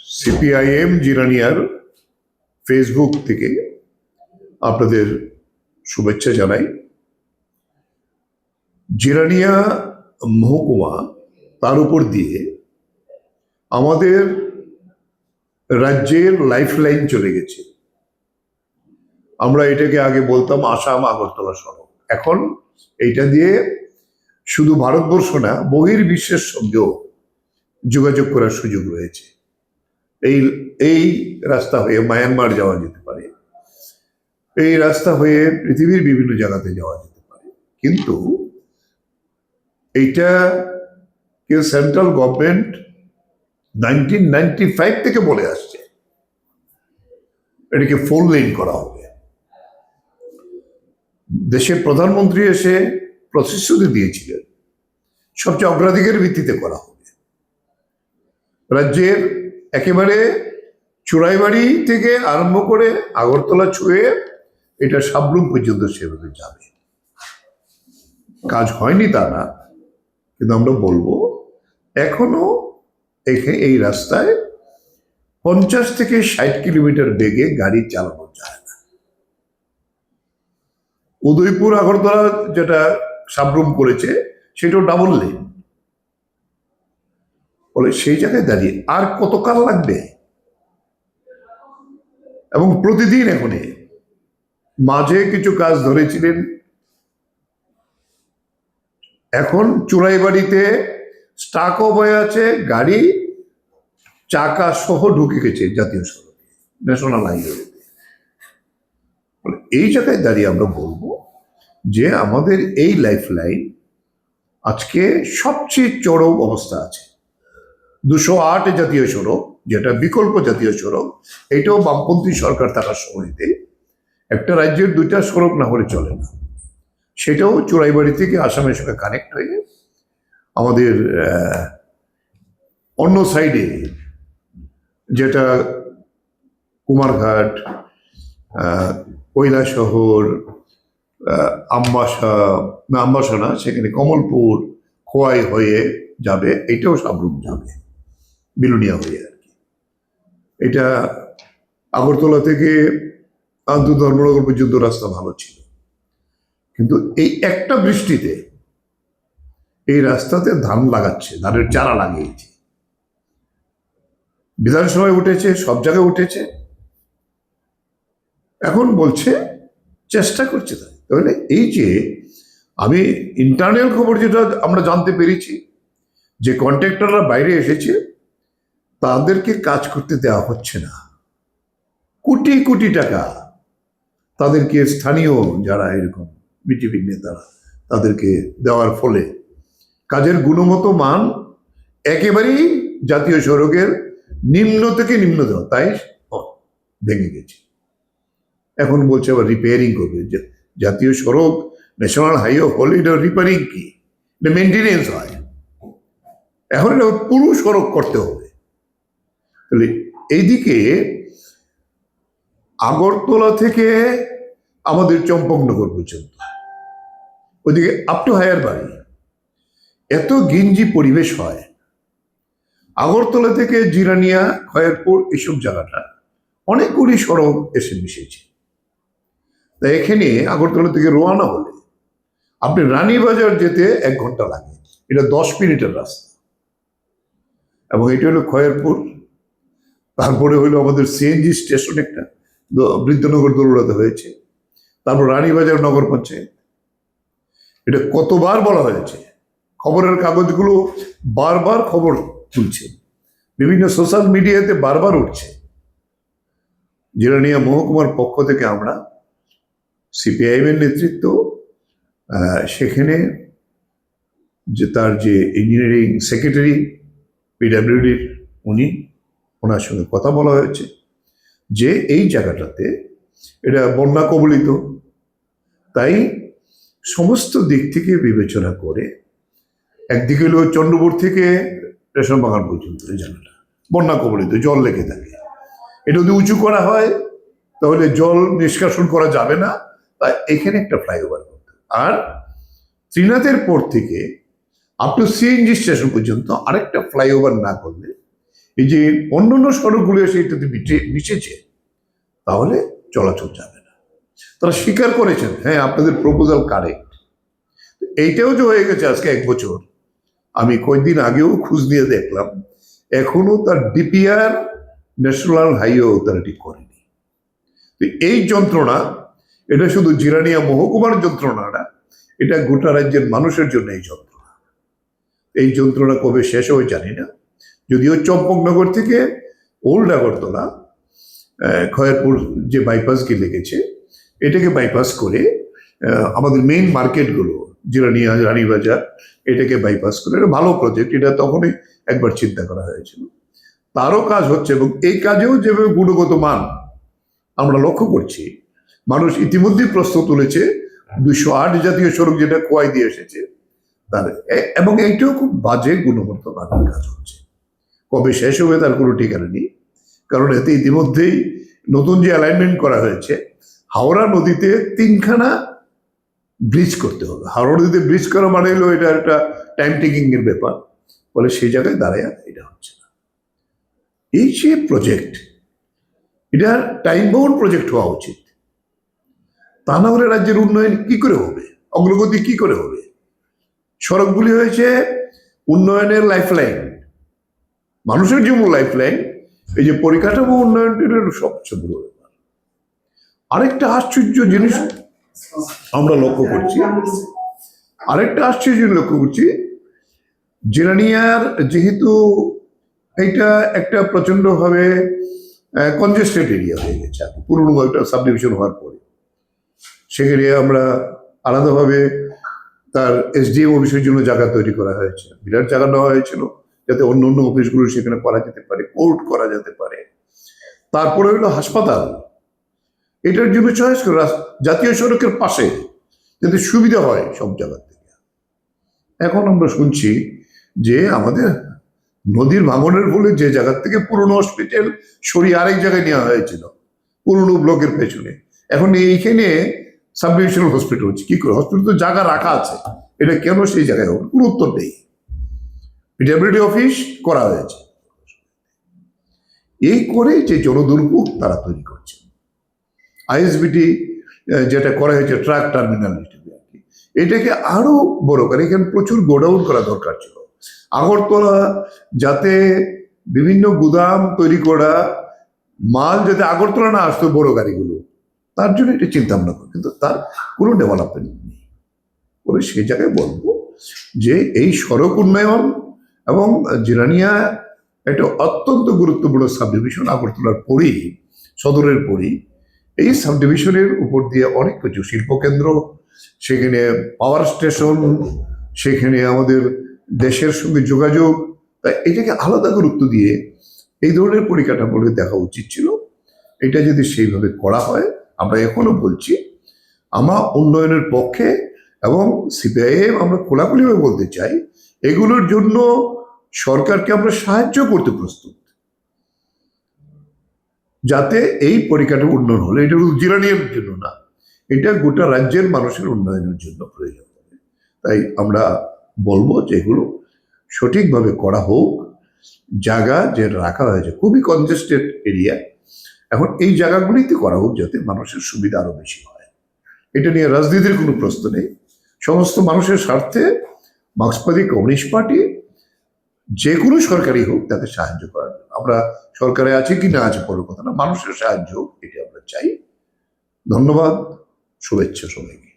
CPIM জিরানিয়ার Facebook থেকে আপনাদের শুভেচ্ছা জানাই। জিরানিয়া মহকুমা তার উপর দিয়ে আমাদের রাজ্যের লাইফলাইন চলে গেছে। আমরা এটাকে আগে বলতাম আসাম আগরতলা সড়ক। এখন এইটা দিয়ে শুধু ভারতবর্ষ না বহির বিশ্বের সঙ্গেও যোগাযোগ করার সুযোগ রয়েছে। এই এই রাস্তা হয়ে মায়ানমার যাওয়া যেতে পারে। এই রাস্তা হয়ে পৃথিবীর বিভিন্ন জায়গাতে যাওয়া যেতে পারে। কিন্তু এইটা কে central government nineteen ninety five থেকে বলে আসছে। এটাকে ফোর লেন করা হবে। দেশের প্রধানমন্ত্রী এসে প্রতিশ্রুতি দিয়েছিলেন। সবচেয়ে অগ্রাধিকার ভিত্তিতে করা হবে। রাজ্যের একেবারে চুড়াইবাড়ি থেকে আরম্ভ করে আগরতলা ছুঁয়ে এটা সাবরুম পর্যন্ত সেভাবে যাবে। কাজ হয়নি তা না, কিন্তু আমরা বলব, এখনও এখানে এই রাস্তায় পঞ্চাশ থেকে ষাট কিলোমিটার বেগে গাড়ি চালানো যায় না। উদয়পুর আগরতলা যেটা সাবরুম করেছে, সেটাও ডাবল লেন বলে, সেই জায়গায় দাঁড়িয়ে আর কতকাল লাগবে? এবং প্রতিদিন এখনে মাঝে কিছু কাজ ধরেছিলেন। এখন চুড়াইবাড়িতে স্টাকও হয়ে আছে, গাড়ি, চাকা সহ ঢুকে গেছে জাতীয় সড়কে, ন্যাশনাল হাইওয়েতে। এই জায়গায় দাঁড়িয়ে আমরা বলব যে আমাদের এই লাইফ লাইন আজকে সবচেয়ে চরম অবস্থা আছে। দুশো আট জাতীয় সড়ক যেটা বিকল্প জাতীয় সড়ক এটাও বামপন্থী সরকার থাকার সময়তে একটা রাজ্যের দুইটা সড়ক না হলে চলে না। সেটাও চোরাইবাড়ি থেকে আসামের সঙ্গে কানেক্ট হয়ে আমাদের অন্য সাইডে যেটা কুমারঘাট আহ, আমবাসা না আমবাসা না সেখানে কমলপুর খোয়াই হয়ে যাবে এটাও সাবরুম যাবে। বিলুনিয়া হয়ে আর কি। এটা আগরতলা থেকে আন্তর ধর্মনগর পর্যন্ত রাস্তা ভালো ছিল। কিন্তু এই একটা বৃষ্টিতে এই রাস্তাতে ধান লাগাচ্ছে, ধানের চারা লাগিয়েছে। বিধানসভায় উঠেছে, সব জায়গায় উঠেছে। এখন বলছে, চেষ্টা করছে তাই। তাহলে এই যে আমি ইন্টারনাল খবর যেটা আমরা জানতে পেরেছি, যে কন্ট্রাক্টররা বাইরে এসেছে তাদেরকে কাজ করতে দেওয়া হচ্ছে না। কোটি কোটি টাকা তাদেরকে স্থানীয় যারা এরকম বিজেপির নেতারা তাদেরকে দেওয়ার ফলে কাজের গুণগত মান একেবারেই জাতীয় সড়কের নিম্ন থেকে নিম্ন দেওয়া, তাই ভেঙে গেছে। এখন বলছে আবার রিপেয়ারিং করবে। জাতীয় সড়ক ন্যাশনাল হাইওয়ে হলে এটা রিপেয়ারিং কি? মেনটেনেন্স হয়। এখন এটা পুরো সড়ক করতে হবে। তাহলে এইদিকে আগরতলা থেকে আমাদের চম্পকনগর পর্যন্ত। ওইদিকে আপ টু হায়ার বাড়ি। এত গিঞ্জি পরিবেশ হয়। আগরতলা থেকে জিরানিয়া, খয়েরপুর এসব জায়গাটা অনেকগুলি সড়ক এসে মিশেছে। তা এখানে আগরতলা থেকে রোয়ানা হলে আপনি রানীবাজার যেতে এক ঘণ্টা লাগে। এটা দশ মিনিটের রাস্তা। এবং এটা হলো খয়েরপুর তারপরে হলো আমাদের সিএনজি স্টেশন একটা বৃদ্ধনগর দৌড়াতে হয়েছে। তারপর রানীবাজার নগর পঞ্চায়েত। এটা কতবার বলা হয়েছে? খবরের কাগজগুলো বারবার খবর তুলছে। বিভিন্ন সোশ্যাল মিডিয়াতে বারবার উঠছে। জিরানিয়া মহকুমার পক্ষ থেকে আমরা সিপিআইএম এর নেতৃত্ব সেখানে যে তার যে ইঞ্জিনিয়ারিং সেক্রেটারি পিডাব্লিউডির উনি ওনার সঙ্গে কথা বলা হয়েছে যে এই জায়গাটাতে এটা বন্যা কবলিত তাই সমস্ত দিক থেকে বিবেচনা করে একদিকে হলো চন্দ্রপুর থেকে রেশন বাগান পর্যন্ত জায়গাটা, বন্যা কবলিত, জল লেগে থাকে এটা যদি উঁচু করা হয়, তাহলে জল নিষ্কাশন করা যাবে না, তাই এখানে একটা ফ্লাইওভার করতে। আর ত্রিনাথের পর থেকে আপ টু সিএনজি স্টেশন পর্যন্ত আরেকটা ফ্লাইওভার না করলে এই যে অন্যান্য সড়কগুলো এসে মিশে- মিশেছে, তাহলে চলাচল যাবে না। তারা স্বীকার করেছেন হ্যাঁ আপনাদের প্রপোজাল কারেক্ট এইটাও যে হয়ে গেছে আজকে এক বছর, আমি কয়েকদিন আগেও খোঁজ নিয়ে দেখলাম, এখনও তার ডিপিআর ন্যাশনাল হাইওয়ে ঠিক করেনি। তো এই যন্ত্রণা, এটা শুধু জিরানিয়া মহকুমার যন্ত্রণা না, এটা গোটা রাজ্যের মানুষের জন্য এই যন্ত্রণা। এই যন্ত্রণা কবে শেষ হবে জানি না। যদিও চম্পকনগর থেকে ওল্ড আগরতলা খয়েরপুর যে বাইপাসকে লেগেছে, এটাকে বাইপাস করে আমাদের মেইন মার্কেটগুলো জিরানিয়া রানীবাজার, এটাকে বাইপাস করে, এটা ভালো প্রজেক্ট এটা তখনই একবার চিন্তা করা হয়েছিল। তারও কাজ হচ্ছে এবং এই কাজেও যেভাবে গুণগত মান আমরা লক্ষ্য করছি, মানুষ ইতিমধ্যেই প্রশ্ন তুলেছে দুশো আট জাতীয় সড়ক যেটা কোয়াই দিয়ে এসেছে, তার এবং এইটাও খুব বাজে গুণগত মানের কাজ হচ্ছে। কবে শেষ হবে তার কোনো ঠিকানা নেই। কারণ এতে ইতিমধ্যেই নতুন যে অ্যালাইনমেন্ট করা হয়েছে, হাওড়া নদীতে তিনখানা ব্রিজ করতে হবে। হাওড়া নদীতে ব্রিজ করা মানে হলো এটা একটা টাইম টেকিং এর ব্যাপার। ফলে সেই জায়গায় দাঁড়ায় এটা হচ্ছে না। এই যে প্রজেক্ট এটা টাইম বাউন্ড প্রজেক্ট হওয়া উচিত। তা না হলে রাজ্যের উন্নয়ন কি করে হবে? অগ্রগতি কি করে হবে? সড়কগুলি হয়েছে উন্নয়নের লাইফলাইন মানুষের যেমন লাইফলাইন এই যে পরিকাঠামো উন্নয়নটির হলো সবচেয়ে বড় ব্যাপার। আরেকটা আশ্চর্য জিনিস আমরা লক্ষ্য করছি, আরেকটা আশ্চর্য জিনিস লক্ষ্য করছি জেরানিয়ার যেহেতু এটা একটা প্রচন্ডভাবে কনজেস্টেড এরিয়া হয়ে গেছে। পুরনো একটা সাবডিভিশন হওয়ার পরে। সেখানে আমরা আলাদাভাবে তার এসডিএম অফিসের জন্য জায়গা তৈরি করা হয়েছে। বিরাট জায়গা নেওয়া হয়েছিল। যাতে অন্য অন্য অফিসগুলো সেখানে করা যেতে পারে, কোর্ট করা যেতে পারে। তারপরে হলো হাসপাতাল। এটার জন্য চয়েস করে জাতীয় সড়কের পাশে যাতে সুবিধা হয় সব জায়গা থেকে। এখন আমরা শুনছি যে আমাদের নদীর ভাঙনের ফলে যে জায়গা থেকে পুরনো হসপিটাল সরিয়ে আরেক জায়গায় নেওয়া হয়েছিল, পুরনো ব্লকের পেছনে। এখন এইখানে সাব ডিভিশনাল হসপিটাল হচ্ছে। কি করে? হসপিটাল তো জায়গা রাখা আছে। এটা কেন সেই জায়গায় হবে? কোনো উত্তর নেই। পিডাব্লিউডি অফিস করা হয়েছে। এই করে যে জনদুর্ভোগ তারা তৈরি করছে। আইএসবিটি যেটা করা হয়েছে ট্রাক টার্মিনাল হিসেবে আর কি। এটাকে আরও বড় করে, এখানে প্রচুর গোডাউন করা দরকার ছিল। আগরতলা যাতে বিভিন্ন গুদাম তৈরি করা, মাল যাতে আগরতলা না আসতো বড় গাড়িগুলো, তার জন্য এটা চিন্তা ভাবনা করে। কিন্তু তার কোনো ডেভেলপমেন্ট নেই। বলে সে জায়গায় বলব যে এই সড়ক উন্নয়ন এবং জিরানিয়া একটা অত্যন্ত গুরুত্বপূর্ণ সাব ডিভিশন আগরতলার পরেই, সদরের পরেই, এই সাব ডিভিশনের উপর দিয়ে অনেক কিছু, শিল্পকেন্দ্র, সেখানে পাওয়ার স্টেশন, সেখানে আমাদের দেশের সঙ্গে যোগাযোগ, এটাকে আলাদা গুরুত্ব দিয়ে এই ধরনের পরিকাঠামোকে দেখা উচিত ছিল। এটা যদি সেইভাবে করা হয়, আমরা এখনও বলছি, আমরা উন্নয়নের পক্ষে এবং সিপিআইএম আমরা খোলাখুলিভাবে বলতে চাই এগুলোর জন্য সরকারকে আমরা সাহায্য করতে প্রস্তুত। যাতে এই পরিকাঠামো উন্নয়ন হলে, এটা জিরানিয়ার জন্য না, এটা গোটা রাজ্যের মানুষের উন্নয়নের জন্য প্রয়োজন। হবে তাই আমরা বলব যে এগুলো সঠিকভাবে করা হোক। জায়গা যে রাখা হয়েছে, খুবই কনজেস্টেড এরিয়া এখন এই জায়গাগুলিতে করা হোক যাতে মানুষের সুবিধা আরও বেশি হয়। এটা নিয়ে রাজনীতির কোনো প্রশ্ন নেই। সমস্ত মানুষের স্বার্থে মার্ক্সবাদী কমিউনিস্ট পার্টি যে কোনো সরকারই হোক তাদের সাহায্য করার। আমরা সরকারে আছি কি না আছে বড় কথা না, মানুষের সাহায্য হোক এটি আমরা চাই ধন্যবাদ, শুভেচ্ছা সবাইকে